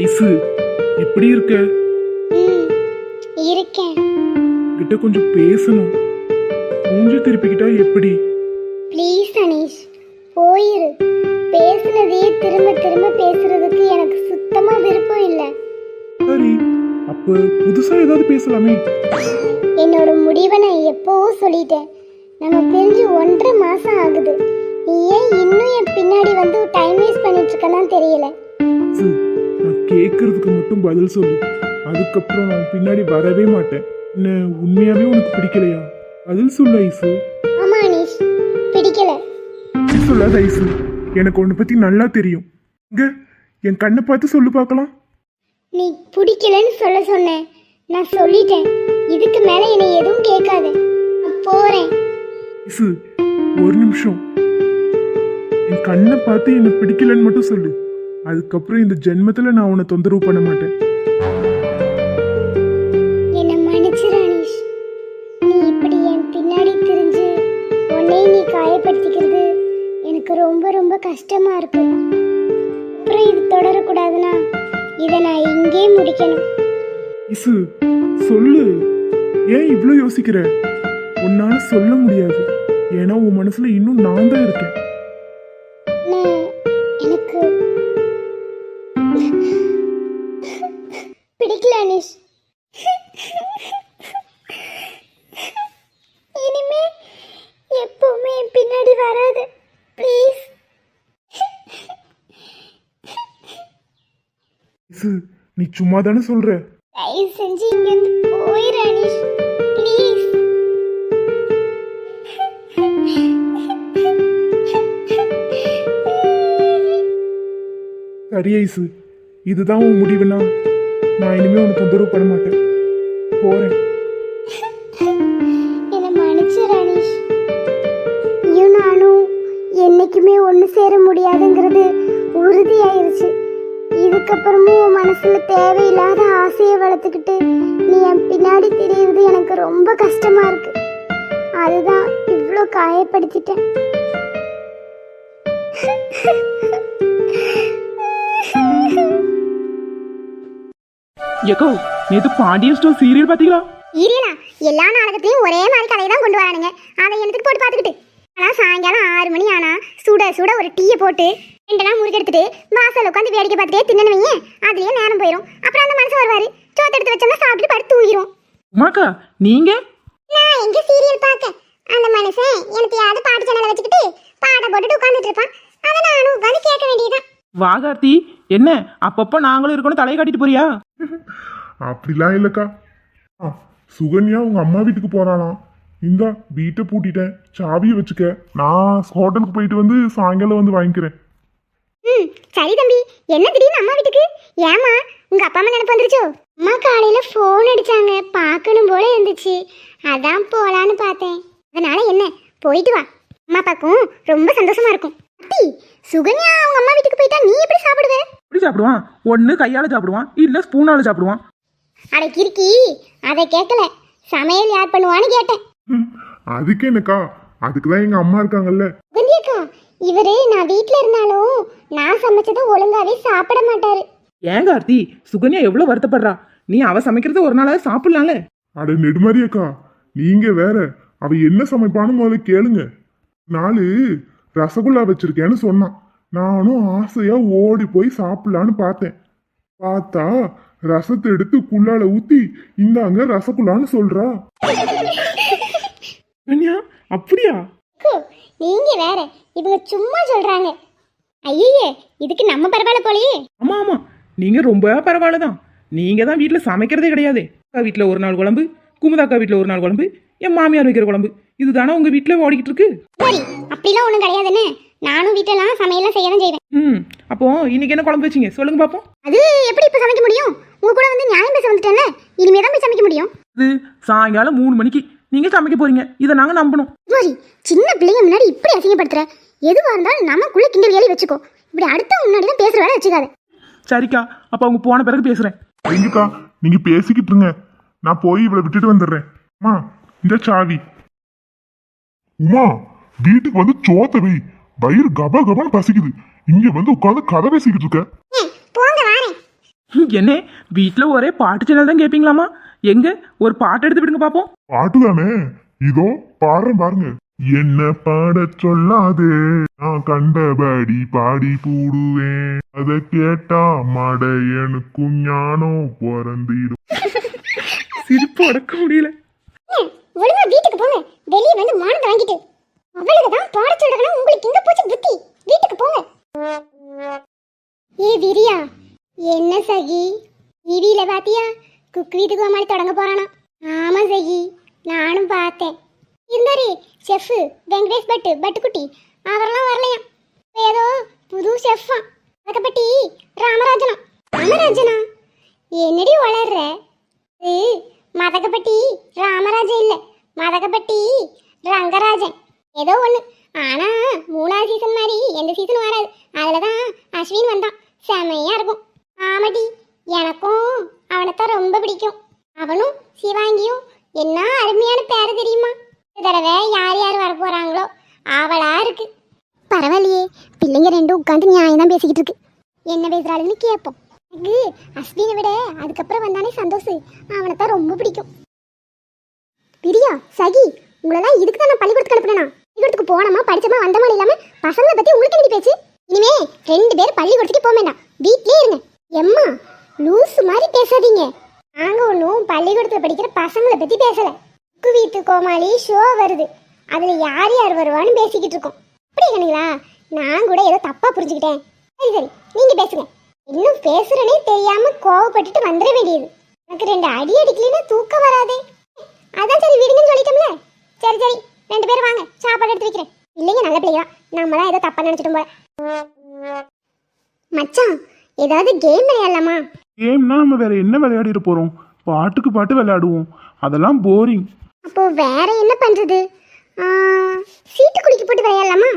Ice எப்படி இருக்க? இருக்கேன். கிட்ட கொஞ்சம் பேசணும். மூஞ்சி திருப்பிக்கிட்டா எப்படி? ப்ளீஸ் அனீஷ் போயிரு. பேசுனதையே திரும்ப திரும்ப பேசுறதுக்கு எனக்கு சுத்தமா விருப்பம் இல்லை. சரி அப்ப புதுசா ஏதாவது பேசலாமே? என்னோட முடிவை நான் எப்போவோ சொல்லிட்டேன். நம்ம பிரிஞ்சு ஒன்றரை மாசம் ஆகுது. நீ ஏன் இன்னும் என் பின்னாடி வந்து டைம் வேஸ்ட் பண்ணிட்டு இருக்கதான் தெரியல. கேட்கறதுக்கு மட்டும் பதில் சொல்லு. அதுக்கப்புறம் நான் பின்னாடி வரவே மாட்டேன். என்ன உண்மையாவே உனக்கு பிடிக்கலையா? பதில் சொல்லு ஐசு. ஆமா அனீஷ். பிடிக்கல. சொல்லாத ஐசு. எனக்கு உன்னை பத்தி நல்லா தெரியும். இங்க என் கண்ணை பார்த்து சொல்லு பார்க்கலாம். நீ பிடிக்கலன்னு சொல்ல சொன்னேன் நான் சொல்லிட்டேன். இதுக்கு மேல என்னை எதுவும் கேட்காத. நான் போறேன். ஐசு ஒரு நிமிஷம். என் கண்ணை பார்த்து என்னை பிடிக்கலன்னு மட்டும் சொல்லு. அதுக்கப்புறம் இந்த ஜென்மத்துல நான் உன்னை தொந்தரவு பண்ண மாட்டேன். என்னை மன்னிச்சிரு அனீஷ் நீ இப்படி என் பின்னாடி திரிஞ்சு உன்னையும் நீ காயப்படுத்திக்கிறது எனக்கு ரொம்ப ரொம்ப கஷ்டமா இருக்கு. அப்புறம் இது தொடரக்கூடாதுன்னா இதை நான் இங்கே முடிக்கணும். இசு சொல்லு. ஏன் இவ்ளோ யோசிக்கிற? உன்னால சொல்ல முடியாது. ஏன்னா உன் மனசுல இன்னும் நான் தான் இருக்கேன். சும்மா தானே சொல்ற? தயவு செஞ்சு இங்கேருந்து போயிரு அனீஷ். ப்ளீஸ் சரி ஐசு. இதுதான் உன் முடிவுனா? நான் இனிமே உனக்கு தொந்தரவு பண்ண மாட்டேன். போறேன். என்னை மன்னிச்சிரு அனீஷ். நீயும் நானும் என்னைக்குமே ஒன்று சேர முடியாதுங்கிறது உறுதியாயிருச்சு. இதுக்கப்புறமும் உன் மனசுல தேவையில்லாத ஆசையை வளர்த்துக்கிட்டு நீ என் பின்னாடி திரியிறது எனக்கு ரொம்ப கஷ்டமா இருக்கு. அதுதான் இவ்வளோ காயப்படுத்திட்டேன். ஏக்கோ நேத்து பாண்டியன் ஸ்டோர் சீரியல் பாத்தீங்களா? சீரியலா எல்லா நாடகத்தையும் ஒரே மாதிரி கதையை தான் கொண்டு வரானுங்க. அதை எனக்கு போட்டு பார்த்துக்கிட்டு ஆனால் சாயங்காலம் ஆறு மணி ஆனா சுட சுட ஒரு டீயை போட்டு ரெண்டெல்லாம் முறுக்கெடுத்துட்டு வாசல் உட்காந்து வேடிக்கை பார்த்துட்டே தின்னு வைங்க அதுலயே நேரம் போயிடும் அப்புறம் அந்த மனுஷன் வருவாரு. சோத்து எடுத்து வச்சோம்னா சாப்பிட்டு படுத்து தூங்கிடும் உமாக்கா நீங்க? நான் எங்க சீரியல் பார்க்க? அந்த மனுஷன் எனக்கு யாவது பாட்டு சேனலை வச்சுக்கிட்டு பாட்டை போட்டுட்டு உட்காந்துட்டு இருப்பான். அதை நானும் உட்காந்து கேட்க வேண்டியதுதான். வாகார்த்தி என்ன? அப்பப்போ நாங்களும் இருக்கணும் தலையை காட்டிட்டு போறியா? அப்படிலாம் இல்லக்கா. ஆ, சுகன்யா உங்க அம்மா வீட்டுக்கு போறாளாம். இந்தா வீட்டை பூட்டிட்டேன். சாவியை வச்சுக்க. நான் ஹோட்டலுக்கு போயிட்டு வந்து சாயங்காலம் வந்து வாங்கிக்கிறேன். ம் சரி தம்பி. என்ன திடீர்னு அம்மா வீட்டுக்கு? ஏமா உங்க அப்பா அம்மா நினைப்பு வந்துருச்சோ? அம்மா காலையில ஃபோன் அடிச்சாங்க. பார்க்கணும் போல இருந்துச்சு. அதான் போலான்னு பார்த்தேன். அதனால என்ன போயிட்டு வா. அம்மா அப்பாக்கும் ரொம்ப சந்தோஷமா இருக்கும். அத்தி சுகன்யா அவங்க அம்மா வீட்டுக்கு போயிட்டா நீ எப்படி சாப்பிடுவ? எப்படி சாப்பிடுவான்? ஒன்று கையால் சாப்பிடுவான். இல்லை ஸ்பூனால சாப்பிடுவான். அட கிறுக்கி அதை கேட்கல. சமையல் யார் பண்ணுவான்னு கேட்டேன். ம், அதுக்கு என்னக்கா? அதுக்கு தான் எங்க அம்மா இருக்காங்கல்ல. இவரு நான் வீட்ல இருந்தாலும் நான் சமைச்சதை ஒழுங்காவே சாப்பிட மாட்டாரு. ஏன் கார்த்தி? சுகன்யா எவ்வளோ வருத்தப்படுறா? நீ அவ சமைக்கிறத ஒரு நாளாவது சாப்பிடலாம்ல? அட நெடுமாரி அக்கா நீங்க வேற அவ என்ன சமைப்பான்னு முதல்ல கேளுங்க. நாலு ரசகுல்லா வச்சிருக்கேன்னு சொன்னான் நானும் ஆசையா ஓடி போய் சாப்பிடலான்னு பார்த்தேன். பார்த்தா ரசத்தை எடுத்து குள்ளால ஊத்தி இந்தாங்க ரசகுல்லான்னு சொல்றா. சுகன்யா அப்படியா? கு, நீங்க வேற. இவங்க சும்மா சொல்றாங்க. ஐயே இதுக்கு நம்ம பரவாயில்ல போலயே. ஆமாம் ஆமாம் நீங்கள் ரொம்ப பரவாயில்ல தான் நீங்கள் தான் வீட்டில் சமைக்கிறதே கிடையாதே. அக்கா வீட்டில் ஒரு நாள் குழம்பு குமுதாக்கா வீட்டில் ஒரு நாள் குழம்பு என் மாமியார் வைக்கிற குழம்பு. இதுதானே உங்கள் வீட்டில் ஓடிக்கிட்டு இருக்கு? சரி அப்படிலாம் ஒன்றும் கிடையாதுன்னு நானும் வீட்டிலலாம் சமையல்லாம் செய்ய தான் செய்வேன். ம் அப்போ இன்னைக்கு என்ன குழம்பு வச்சிங்க? சொல்லுங்க பார்ப்போம் அது எப்படி இப்போ சமைக்க முடியும்? உங்க கூட வந்து நியாயம் பேச வந்துட்டேன்ல. இனிமே தான் போய் சமைக்க முடியும். இது சாயங்காலம் மூணு மணிக்கு. நீங்கள் சமைக்க போறீங்க. இதை நாங்கள் நம்பணும். சரி சின்ன பிள்ளைங்க முன்னாடி இப்படி அசிங்கப்படுத்துற? எதுவாக இருந்தாலும் நமக்குள்ள கிண்டல் வேலி வச்சுக்கோ. இப்படி அடுத்த முன்னாடி தான் பேசுற வேலை வச்சுக்காத. சரிக்கா அப்போ அவங்க போன பிறகு பேசுகிறேன் எங்கக்கா நீங்க பேசிக்கிட்டு இருங்க. நான் போய் இவளை விட்டுட்டு வந்துடுறேன். அம்மா இந்த சாவி. உமா வீட்டுக்கு வந்து சோத்த வை. வயிறு கப கபன்னு பசிக்குது. இங்க வந்து உட்காந்து கதை பேசிக்கிட்டு இருக்க. போங்க வாரேன். என்ன வீட்டில் ஒரே பாட்டு சேனல் தான் கேட்பீங்களாமா எங்க? ஒரு பாட்டு எடுத்து விடுங்க பார்ப்போம் பாட்டு தானே இதோ பாடுறேன் பாருங்க. என்ன பாடச் சொல்லாதே? நான் கண்டபடி பாடி பூடுவேன். அத கேட்டா மடையனுக்கும் ஞானம் பிறந்திடும். சிரிப்பு அடக்க முடியல. ஒழுங்கா வீட்டுக்கு போங்க. வெளியே வந்து மானத்தை வாங்கிட்டு அவளுக்கு தான் பாட சொல்றதுனா உங்களுக்கு எங்க போச்சு புத்தி. வீட்டுக்கு போங்க. ஏ விரியா என்ன சகி? டிவியில பாத்தியா? குக் வீட்டு கோமாளி தொடங்க போறானா? ஆமா சகி. நானும் பார்த்தேன். இருந்தாரு செஃப் வெங்கடேஷ் பட்டு பட்டுக்குட்டி. அவரெல்லாம் வரலையாம் ஏதோ புது செஃப்பா அதுக்கப்பட்டி ராமராஜனா? ராமராஜனா? என்னடி வளர்ற மதகப்பட்டி ராமராஜன் இல்லை. மதகப்பட்டி ரங்கராஜன். ஏதோ ஒன்று ஆனா மூணாவது சீசன் மாதிரி எந்த சீசன் வராது. தான் அஸ்வின் வந்தான். செமையாக இருக்கும். ஆமாடி எனக்கும் அவனைத்தான் ரொம்ப பிடிக்கும். அவனும் சிவாங்கியும் என்ன அருமையான பேரு தெரியுமா? இந்த தடவை யார் யார் வர போறாங்களோ அவளா இருக்கு. பரவாயில்லையே பிள்ளைங்க ரெண்டும் உட்காந்து நியாயம் தான் பேசிக்கிட்டு இருக்கு. என்ன பேசுகிறாளுன்னு கேட்போம். எனக்கு அஸ்வினை விட அதுக்கப்புறம் வந்தானே சந்தோஷ். அவனை தான் ரொம்ப பிடிக்கும். பிரியா சகி உங்களெல்லாம் இதுக்கு தான் நான் பள்ளிக்கூடத்துக்கு அனுப்புனேனா? பள்ளிக்கூடத்துக்கு போனோமா படிச்சோமா வந்தோமா இல்லாமல் பசங்களை பத்தி உங்களுக்கு என்ன பேச்சு? இனிமே ரெண்டு பேரும் பள்ளிக்கூடத்துக்கு போக வேண்டாம். வீட்லயே இருங்க. எம்மா லூசு மாதிரி பேசாதீங்க. நாங்க ஒன்றும் பள்ளிக்கூடத்தில் படிக்கிற பசங்களை பற்றி பேசலை. குக்கு வீட்டு கோமாளி ஷோ வருது. அதில் யார் யார் வருவான்னு பேசிக்கிட்டு இருக்கோம். அப்படி கணுங்களா நான் கூட ஏதோ தப்பாக புரிஞ்சுக்கிட்டேன். சரி சரி நீங்கள் பேசுங்க. இன்னும் பேசுகிறேனே தெரியாமல் கோவப்பட்டுட்டு வந்துட வேண்டியது. எனக்கு ரெண்டு அடி அடிக்கலைன்னா தூக்கம் வராதே. அதான் சரி விடுங்கன்னு சொல்லிட்டோம்ல. சரி சரி ரெண்டு பேரும் வாங்க. சாப்பாடு எடுத்து வைக்கிறேன். இல்லைங்க நல்ல பிள்ளைங்க நம்ம தான் ஏதோ தப்பாக நினச்சிட்டோம் போல. மச்சான் ஏதாவது கேம் விளையாடலாமா? கேம்னா நம்ம வேற என்ன விளையாடிட்டு போறோம்? பாட்டுக்கு பாட்டு விளையாடுவோம். அதெல்லாம் போரிங் அப்போ வேற என்ன பண்றது? ஆ, சீட்டு குலுக்கி போட்டு விளையாடலாமா?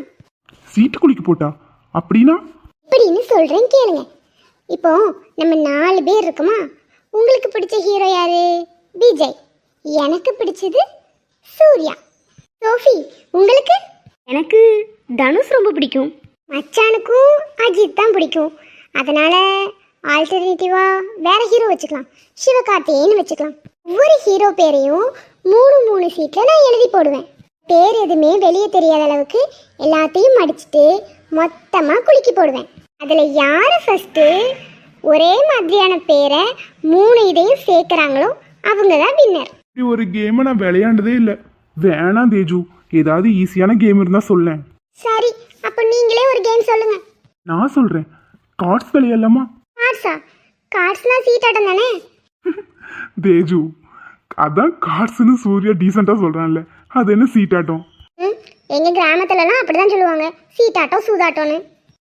சீட்டு குளிக்க போட்டா? அப்படின்னா? இப்படின்னு சொல்றேன் கேளுங்க. இப்போ நம்ம நாலு பேர் இருக்கோமா? உங்களுக்கு பிடிச்ச ஹீரோ யாரு? விஜய். எனக்கு பிடிச்சது சூர்யா. சோஃபி உங்களுக்கு? எனக்கு தனுஷ் ரொம்ப பிடிக்கும். மச்சானுக்கும் அஜித் தான் பிடிக்கும். அதனால ஆல்டர்னேட்டிவா வேற ஹீரோ வச்சுக்கலாம். சிவகார்த்திகேயன் வச்சுக்கலாம். ஒவ்வொரு ஹீரோ பேரையும் மூணு மூணு சீட்ல நான் எழுதி போடுவேன். பேர் எதுவுமே வெளியே தெரியாத அளவுக்கு எல்லாத்தையும் மடிச்சிட்டு மொத்தமா குலுக்கி போடுவேன். அதுல யாரு ஃபர்ஸ்ட் ஒரே மாதிரியான பேரை மூணு இதையும் சேர்க்கறாங்களோ அவங்க தான் வின்னர் இப்படி ஒரு கேமை நான் விளையாண்டதே இல்லை. வேணாம் தேஜு. ஏதாவது ஈஸியான கேம் இருந்தா சொல்லேன். சரி அப்போ நீங்களே ஒரு கேம் சொல்லுங்க. நான் கார்ட்ஸ் விளையாடலாமா கார்ட்ஸா கார்ட்ஸ்னா சீட்டாட்டம் தானே தேஜு அதான் கார்ட்ஸ்னு சூர்யா டீசெண்டா சொல்றான்ல அது என்ன சீட்டாட்டம் ம் எங்க கிராமத்துலலாம் அப்படிதான் சொல்லுவாங்க சீட்டாட்டம் சூதாட்டம்னு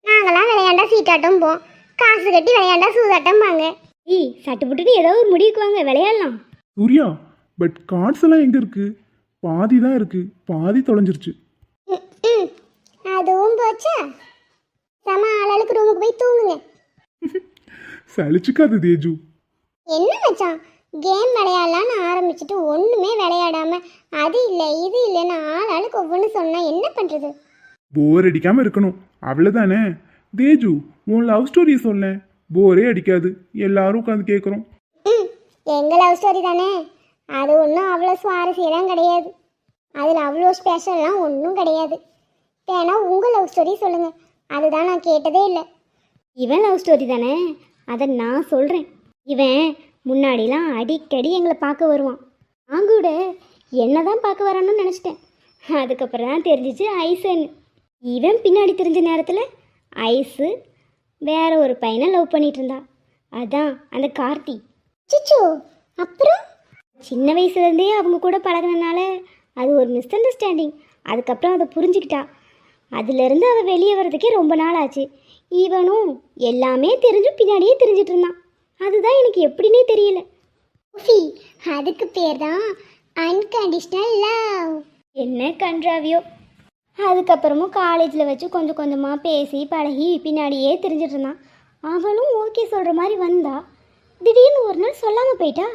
நாங்களாம் விளையாண்டா சீட்டாட்டம் போம் காசு கட்டி விளையாண்டா சூதாட்டம் பாங்க ஏய் சட்டு புட்டுன்னு ஏதோ ஒரு முடிவுக்கு வாங்க விளையாடலாம் சூர்யா பட் கார்ட்ஸ் எல்லாம் எங்க இருக்கு பாதி தான் இருக்கு பாதி தொலைஞ்சிருச்சு ம், ம் அதுவும் போச்சா சம ஆளாளுக்கு ரூமுக்கு போய் தூங்குங்க. சலிச்சுக்காது தேஜு. என்ன மச்சான்? கேம் விளையாடலான்னு ஆரம்பிச்சுட்டு ஒன்றுமே விளையாடாம அது இல்லை இது இல்லைன்னு ஆள் ஆளுக்கு ஒவ்வொன்று சொன்னால் என்ன பண்ணுறது போர் அடிக்காம இருக்கணும். அவ்வளவுதானே? தேஜு உன் லவ் ஸ்டோரியை சொல்ல. போரே அடிக்காது. எல்லாரும் உட்காந்து கேட்குறோம் ம் எங்கள் லவ் ஸ்டோரி தானே? அது ஒன்றும் அவ்வளோ சுவாரஸ்யம்லாம் கிடையாது. அதில் அவ்வளோ ஸ்பெஷல்லாம் ஒன்றும் கிடையாது. வேணா உங்கள் லவ் ஸ்டோரி சொல்லுங்கள் அதுதான் நான் கேட்டதே இல்லை. இவன் லவ் ஸ்டோரி தானே? அதை நான் சொல்கிறேன் இவன் முன்னாடிலாம் அடிக்கடி எங்களை பார்க்க வருவான். நான் கூட என்ன தான் பார்க்க வரான்னு நினச்சிட்டேன். அதுக்கப்புறம் தான் தெரிஞ்சிச்சு ஐஸுன்னு இவன் பின்னாடி தெரிஞ்ச நேரத்தில் ஐஸு வேற ஒரு பையனை லவ் பண்ணிட்டு இருந்தா. அதான் அந்த கார்த்தி. சிச்சோ அப்புறம்? சின்ன வயசுலேருந்தே அவங்க கூட பழகினனால அது ஒரு மிஸ் அண்டர்ஸ்டாண்டிங் அதுக்கப்புறம் அதை புரிஞ்சுக்கிட்டா. அதுலேருந்து அவள் வெளியே வர்றதுக்கே ரொம்ப நாள் ஆச்சு இவனும் எல்லாமே தெரிஞ்சும் பின்னாடியே தெரிஞ்சிட்டு இருந்தான். அதுதான் எனக்கு எப்படின்னே தெரியல. உஃபி அதுக்கு பேர் தான் அன்கண்டிஷ்னல் லவ் என்ன கன்றாவியோ. அதுக்கப்புறமும் காலேஜில் வச்சு கொஞ்சம் கொஞ்சமாக பேசி பழகி பின்னாடியே தெரிஞ்சிட்டு இருந்தான். அவனும் ஓகே சொல்கிற மாதிரி வந்தா திடீர்னு ஒரு நாள் சொல்லாமல் போயிட்டா.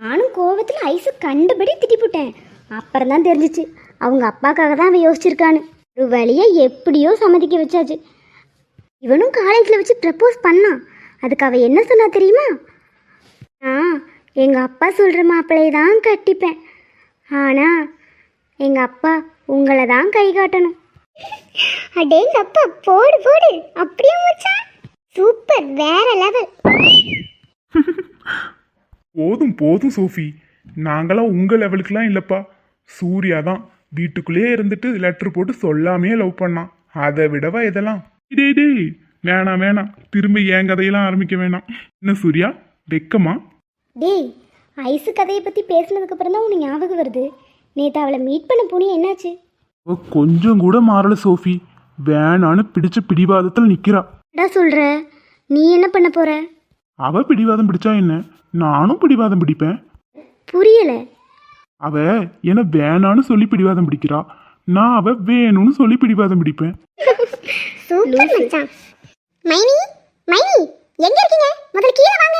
நானும் கோவத்தில் ஐஸு கண்டபடி திட்டிப்புட்டேன். அப்புறம் தான் தெரிஞ்சிச்சு. அவங்க அப்பாக்காக தான் அவன் யோசிச்சிருக்கான்னு. ஒரு வழியை எப்படியோ சம்மதிக்க வச்சாச்சு. இவனும் காலேஜில் வச்சு ப்ரப்போஸ் பண்ணான். அதுக்கு அவள் என்ன சொன்னா தெரியுமா? நான் எங்கள் அப்பா சொல்கிற மாப்பிள்ளையை தான் கட்டிப்பேன். ஆனால் எங்கள் அப்பா உங்களை தான் கை காட்டணும். அடேங்க அப்பா போடு போடு. அப்படியே மச்சான்? சூப்பர் வேற லெவல் போதும் போதும் சோஃபி. நாங்களாம் உங்கள் லெவலுக்குலாம் இல்லைப்பா. சூர்யா தான். வீட்டுக்குள்ளேயே இருந்துட்டு லெட்டர் போட்டு சொல்லாமே லவ் பண்ணான். அதை விடவா இதெல்லாம்? டேய் டேய் வேணாம் வேணாம். திரும்ப என் கதையெல்லாம் ஆரம்பிக்க வேணாம். என்ன சூர்யா வெக்கமா? டேய் ஐஸு கதையை பற்றி பேசினதுக்கப்புறம் தான் உனக்கு ஞாபகம் வருது. நேற்று அவளை மீட் பண்ண போனி என்னாச்சு? கொஞ்சம் கூட மாறல சோஃபி. வேணான்னு பிடிச்ச பிடிவாதத்தில் நிக்கிறா. என்னடா சொல்கிற நீ என்ன பண்ண போற? அவ பிடிவாதம் பிடிச்சா என்ன? நானும் பிடிவாதம் பிடிப்பேன். புரியலை. அவ என்ன வேணான்னு சொல்லி பிடிவாதம் பிடிக்கிறா. நான் அவ வேணும்னு சொல்லி பிடிவாதம் பிடிப்பேன். சூப்பர் மச்சான். மைனி மைனி எங்க இருக்கீங்க? முதல்ல கீழே வாங்க.